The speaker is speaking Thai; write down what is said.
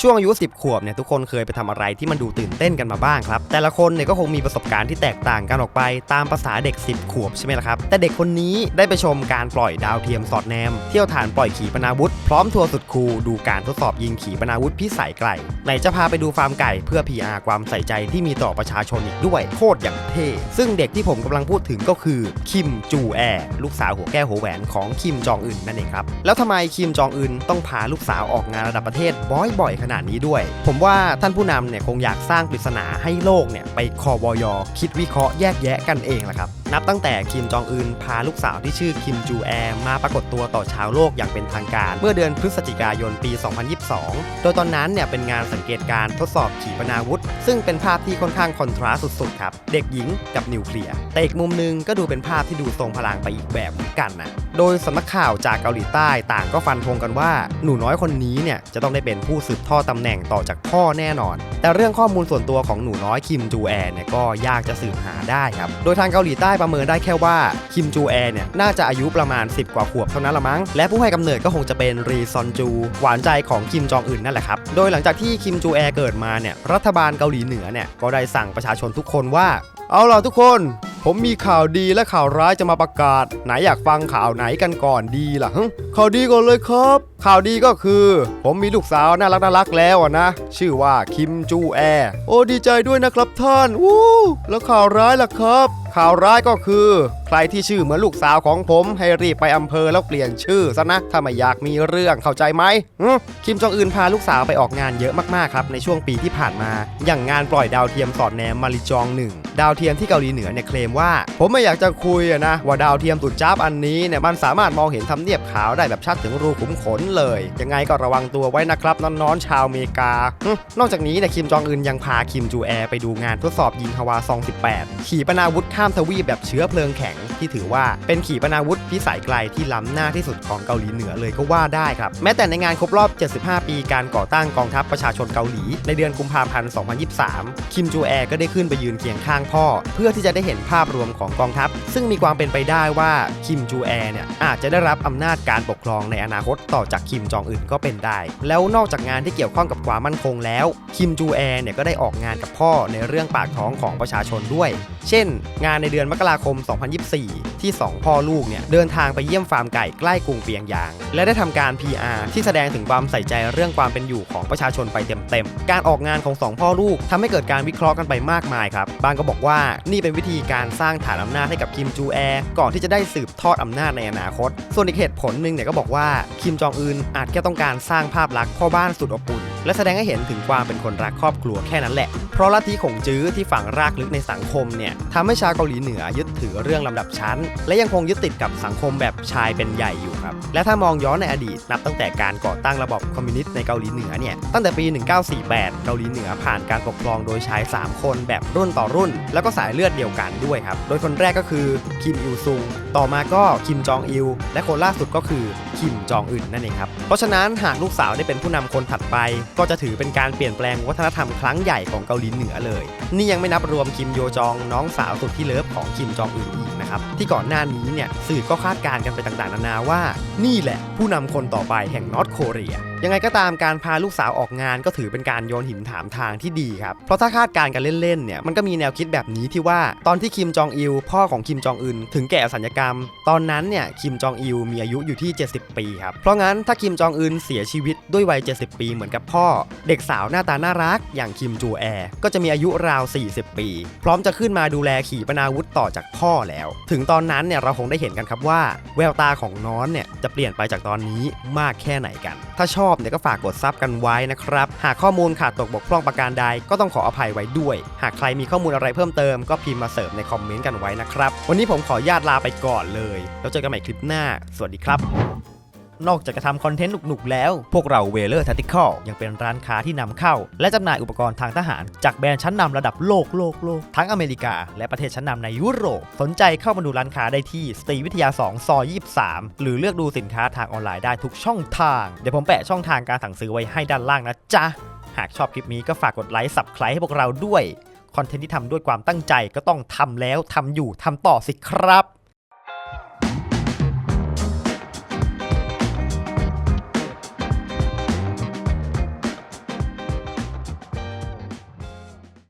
ช่วงอายุ 10 ขวบเนี่ยทุกคนเคยไปทำอะไรที่มันดูตื่นเต้นกันมาบ้างครับ แต่ละคนเนี่ยก็คงมีประสบการณ์ที่แตกต่างกันออกไปตามภาษาเด็ก 10 ขวบใช่ไหมล่ะครับ แต่เด็กคนนี้ได้ไปชมการปล่อยดาวเทียมสอดแนม เที่ยวฐานปล่อยขีปนาวุธ พร้อมทัวร์สุดคูลดูการทดสอบยิงขีปนาวุธพิสัยไกลไหนจะพาไปดูฟาร์มไก่เพื่อ PR ความใส่ใจที่มีต่อประชาชนอีกด้วยโคตรอย่างเท่ซึ่งเด็กที่ผมกำลังพูดถึงก็คือคิมจูแอลูกสาวหัวแก้วหัวแหวนของคิมจองอึนนั่นเองครับแล้วทำไมคิมจองอึนต้องพาลูกสาวออกงานระดับประเทศบ่อยๆขนาดนี้ด้วย ผมว่าท่านผู้นำเนี่ยคงอยากสร้างปริศนาให้โลกเนี่ยไปคอบอยคิดวิเคราะห์แยกแยะกันเองแหละครับ นับตั้งแต่คิมจองอึนพาลูกสาวที่ชื่อคิมจูแอมาปรากฏตัวต่อชาวโลกอย่างเป็นทางการ เมื่อเดือนพฤศจิกายนปี 2022 โดยตอนนั้นเนี่ยเป็นงานสังเกตการทดสอบขีปนาวุธ ซึ่งเป็นภาพที่ค่อนข้างคอนทราสต์สุดๆครับเด็กหญิงกับนิวเคลียร์แต่อีกมุมหนึงก็ดูเป็นภาพที่ดูทรงพลังไปอีกแบบเหมือนกันนะโดยสำนักข่าวจากเกาหลีใต้ต่างก็ฟันธงกันว่า หนูน้อยคนนี้เนี่ยจะต้องได้เป็นผู้สืบทอดตำแหน่งต่อจากพ่อแน่นอน แต่เรื่องข้อมูลส่วนตัวของหนูน้อยคิมจูแอเนี่ยก็ยากจะสืบหาได้ครับโดยทางเกาหลีใต้ประเมินได้แค่ว่าคิมจูแอเนี่ยน่าจะอายุประมาณ 10 กว่าขวบเท่านั้นละมั้ง และผู้ให้กำเนิดก็คงจะเป็นรีซอนจู หวานใจของคิมจองอึนนั่นแหละครับ โดยหลังจากที่คิมจูแอเกิดมาเนี่ยรัฐบาลเกาหลีเหนือเนี่ยก็ได้สั่งประชาชนทุกคนว่า เอาล่ะทุกคน ผมมีข่าวดีและข่าวร้ายจะมาประกาศ ไหนอยากฟังข่าวไหนกันก่อนดีล่ะข่าวดีก่อนเลยครับ ข่าวดีก็คือ ผมมีลูกสาวน่ารักน่ารักแล้วนะ ชื่อว่าคิมจูแอ โอ้ดีใจด้วยนะครับท่านวู้แล้วข่าวร้ายล่ะครับ ข่าวร้ายก็คือ ใครที่ชื่อเหมือนลูกสาวของผมให้รีบไปอำเภอแล้วเปลี่ยนชื่อซะนะ ถ้าไม่อยากมีเรื่องเข้าใจไหมคิมจองอึนพาลูกสาวไปออกงานเยอะมากๆครับในช่วงปีที่ผ่านมา อย่างงานปล่อยดาวเทียมสอดแนมมาริจองหนึ่งดาวเทียมที่เกาหลีเหนือเนี่ยเคลมว่า ผมไม่อยากจะคุยอะนะว่าดาวเทียมตุดจ้าบอันนี้เนี่ยมันสามารถมองเห็นทำเนียบขาวได้แบบชัดถึงรูขุมขนเลย ยังไงก็ระวังตัวไว้นะครับน้อนๆชาวอเมริกา นอกจากนี้เนี่ยคิมจองอึนยังพาคิมจูแอไปดูงานทดสอบยิงฮวาซอง 18 ขี่ปนาวุธข้ามทวีปแบบเชื้อเพลิงแข็ง ที่ถือว่าเป็นขี่ปนาวุธพิสัยไกลที่ล้ำหน้าที่สุดของเกาหลีเหนือเลยก็ว่าได้ครับ แม้แต่ในงานครบรอบ 75 ปีการก่อตั้งกองทัพประชาชนเกาหลี ในเดือนกุมภาพันธ์ 2023 คิมจูแอก็ได้ขึ้นไปยืนเคียงข้างพ่อ เพื่อที่จะได้เห็นภาพรวมของกองทัพ ซึ่งมีความเป็นไปได้ว่าคิมจูแอเนี่ยอาจจะได้รับอำนาจการปกครองในอนาคตต่อจากคิมจองอึนก็เป็นได้ แล้วนอกจากงานที่เกี่ยวข้องกับความมั่นคงแล้ว คิมจูแอเนี่ยก็ได้ออกงานกับพ่อในเรื่องปากท้องของประชาชนด้วย เช่น งานในเดือนมกราคม 2024 ที่ 2 พ่อลูกเนี่ยเดินทางไปเยี่ยมฟาร์มไก่ใกล้กรุงเปียงยาง และได้ทำการ PR ที่แสดงถึงความใส่ใจเรื่องความเป็นอยู่ของประชาชนไปเต็มๆ การออกงานของ 2 พ่อลูกทำให้เกิดการวิเคราะห์กันไปมากมายครับ บางก็บอกว่านี่เป็นวิธีการสร้างฐานอำนาจให้กับคิมจูแอก่อนที่จะได้สืบทอดอำนาจในอนาคต ส่วนอีกเหตุผลหนึ่งเนี่ยก็บอกว่าคิมจองอึนอาจแค่ต้องการสร้างภาพลักษณ์พ่อบ้านสุดอบอุ่น และแสดงให้เห็นถึงความเป็นคนรักครอบครัวแค่นั้นแหละ เพราะลัทธิขงจื้อที่ฝังรากลึกในสังคมเนี่ยทำให้ชาวเกาหลีเหนือยึดถือเรื่องลำดับชั้น และยังคงยึดติดกับสังคมแบบชายเป็นใหญ่อยู่ครับ และถ้ามองย้อนในอดีตนับตั้งแต่การก่อตั้งระบบคอมมิวนิสต์ในเกาหลีเหนือเนี่ยตั้งแต่ปี 1948 เกาหลีเหนือผ่านการปกครองโดยชาย 3 คนแบบรุ่นต่อรุ่น แล้วก็สายเลือดเดียวกันด้วยครับ โดยคนแรกก็คือคิมอิลซุง ต่อมาก็คิมจองอิล และคนล่าสุดก็คือคิมจองอึนนั่นเองครับ ราะฉะนั้นหากลูกสาวได้เป็นผู้นำคนถัดไป ก็จะถือเป็นการเปลี่ยนแปลงวัฒนธรรมครั้งใหญ่ของเกาหลีเหนือเลย นี่ยังไม่นับรวมคิมโยจองน้องสาวสุดที่เลิฟของคิมจองอึนอีกนะครับที่ก่อนหน้านี้เนี่ยสื่อก็คาดการณ์กันไปต่างๆนานาว่า นี่แหละผู้นำคนต่อไปแห่งนอร์ทโคเรีย ยังไงก็ตามการพาลูกสาวออกงานก็ถือเป็นการโยนหินถามทางที่ดีครับ เพราะถ้าคาดการณ์กันเล่นๆเนี่ยมันก็มีแนวคิดแบบนี้ที่ว่าตอนที่คิมจองอิลพ่อของคิมจองอึนถึงแก่อสัญญกรรม ตอนนั้นเนี่ยคิมจองอิลมีอายุอยู่ที่ 70 ปีครับเพราะงั้นถ้าคิมจองอึนเสียชีวิตด้วยวัย 70 ปีเหมือนกับพ่อ เด็กสาวหน้าตาน่ารัก อย่างคิมจูแอร์ก็จะมีอายุราว 40 ปี พร้อมจะขึ้นมาดูแลขี่ปนาวุธต่อจากพ่อแล้ว ถึงตอนนั้นเนี่ยเราคงได้เห็นกันครับว่า แววตาของน้อนเนี่ยจะเปลี่ยนไปจากตอนนี้มากแค่ไหนกัน ถ้าชอบเนี่ยก็ฝากกดซับกันไว้นะครับ หากข้อมูลขาดตกบกพร่องประการใดก็ต้องขออภัยไว้ด้วย หากใครมีข้อมูลอะไรเพิ่มเติมก็พิมพ์มาเสริมในคอมเมนต์กันไว้นะครับ วันนี้ผมขอญาตลาไปก่อนเลย แล้วเจอกันใหม่คลิปหน้า สวัสดีครับ นอกจากจะทำคอนเทนต์หนุกๆแล้ว พวกเราเวเลอร์ท t ติคอยังเป็นร้านค้าที่นำเข้า และจำหน่ายอุปกรณ์ทางทหาร จากแบรนด์ชั้นนำระดับโลกโลกโลกทั้งอเมริกา และประเทศชั้นนำในยุโรป สนใจเข้ามาดูร้านค้าได้ที่สตรีวิทยา 2 ซอย 23 หรือเลือกดูสินค้าทางออนไลน์ได้ทุกช่องทาง เดี๋ยวผมแปะช่องทางการสั่งซื้อไว้ให้ด้านล่างนะจ๊ะหากชอบคลิปนี้ก็ฝากกดไลค์สับค i b e ให้พวกเราด้วยคอนเทนต์ที่ทำด้วยความตั้งใจก็ต้องทำแล้วทำอยู่ทำต่อสิครับ